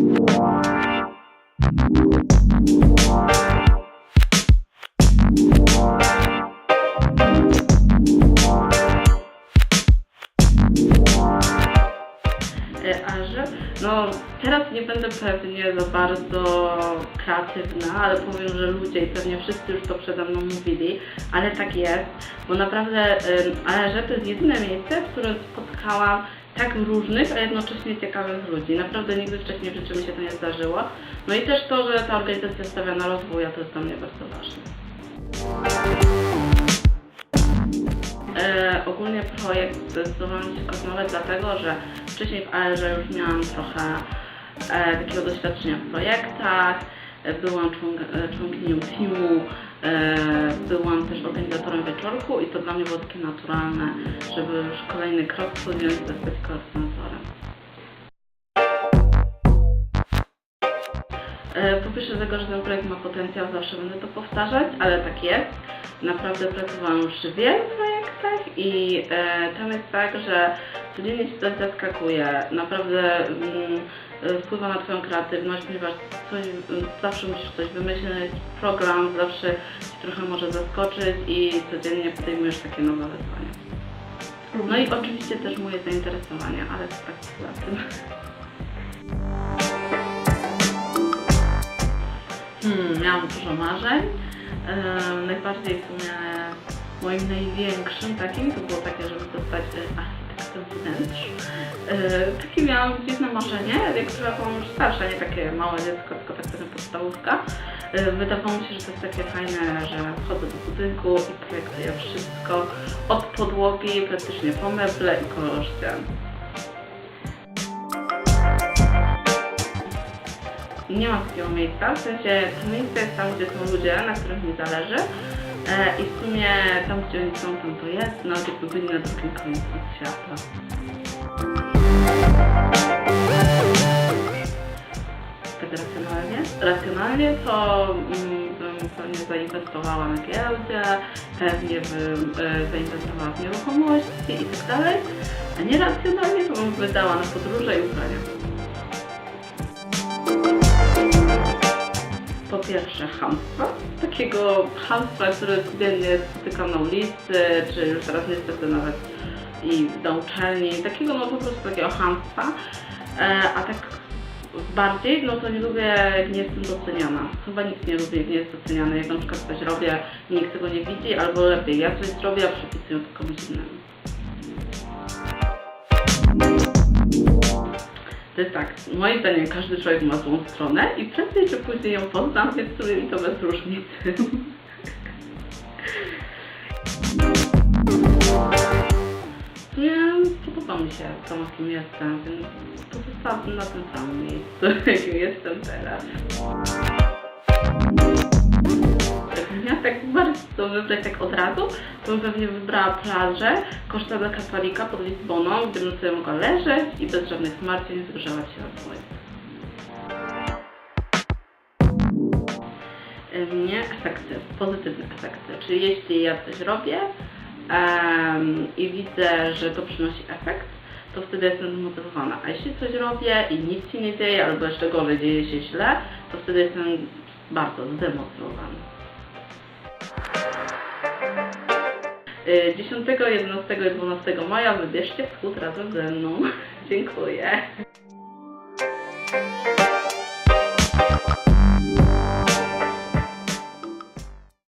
E, a no teraz nie będę pewnie za bardzo kreatywna, ale powiem, że ludzie i pewnie wszyscy już to przede mną mówili, ale tak jest, bo naprawdę e, y, Ależe to jest jedyne miejsce, w którym spotkałam tak różnych, a jednocześnie ciekawych ludzi. Naprawdę nigdy wcześniej w życiu mi się to nie zdarzyło. No i też to, że ta organizacja stawia na rozwój, a to jest dla mnie bardzo ważne. E, ogólnie projekt zdecydowałam się kontynuować dlatego, że wcześniej w ARze już miałam trochę e, takiego doświadczenia w projektach, e, byłam członk, e, członkinią teamu, e, byłam też organizatorem wieczorku i to dla mnie było takie naturalne, żeby już kolejny krok podjąć, zostać koordynatorem. E, Po pierwsze dlatego, że ten projekt ma potencjał, zawsze będę to powtarzać, ale tak jest. Naprawdę pracowałam już wielu projektach i e, tam jest tak, że codziennie się coś zaskakuje, naprawdę mm, wpływa na Twoją kreatywność, ponieważ coś, zawsze musisz coś wymyślić, program zawsze Cię trochę może zaskoczyć i codziennie podejmujesz takie nowe wyzwania. No i oczywiście też moje zainteresowania, ale to tak poza tym. Hmm, miałam dużo marzeń. Ehm, najbardziej w sumie moim największym takim to było takie, żeby zostać e, architektem wnętrz. E, takie miałam dziwne marzenie, jak byłam już starsza, nie takie małe dziecko, tylko tak trochę podstawówka. E, wydawało mi się, że to jest takie fajne, że wchodzę do budynku i projektuję wszystko od podłogi, praktycznie po meble i kolor ścian. nie ma takiego miejsca, w sensie to miejsce jest tam, gdzie są ludzie, na których mi zależy e, i w sumie tam, gdzie oni są, tam to jest, no jakby byli na drugim końcu świata. Tak racjonalnie? Racjonalnie to mm, bym pewnie zainwestowała na giełdzie, pewnie bym e, zainwestowała w nieruchomości i tak dalej, a nieracjonalnie to bym wydała na podróże i ubrania. Pierwsze hamstwa, takiego hamstwa, które codziennie spotykam na ulicy, czy już teraz niestety nawet i na uczelni, takiego no po prostu takiego hamstwa, e, a tak bardziej, no to nie lubię jak nie jestem doceniana. Chyba nikt nie lubi jak nie jest doceniany, jak na przykład coś robię nikt tego nie widzi, albo lepiej, ja coś zrobię, a przypisuję to komuś innemu. To jest tak, moim zdaniem każdy człowiek ma złą stronę i prędzej czy później ją poznam, więc sobie mi to bez różnicy. W sumie podoba mi się to, kim jestem, więc pozostałabym na tym samym miejscu, jakim jestem teraz. To wybrać tak od razu, to bym pewnie wybrała plażę Costa del Caparica pod Lizboną, gdzie bym sobie mogła leżeć i bez żadnych zmartwień zgrzewać się od słońca. Mnie efekty, pozytywne efekty, czyli jeśli ja coś robię em, i widzę, że to przynosi efekt, to wtedy jestem zmotywowana. A jeśli coś robię i nic się nie dzieje, albo jeszcze gorzej dzieje się źle, to wtedy jestem bardzo zdemotywowana. 10, 11 i 12 maja wybierzcie wschód razem ze mną. Dziękuję.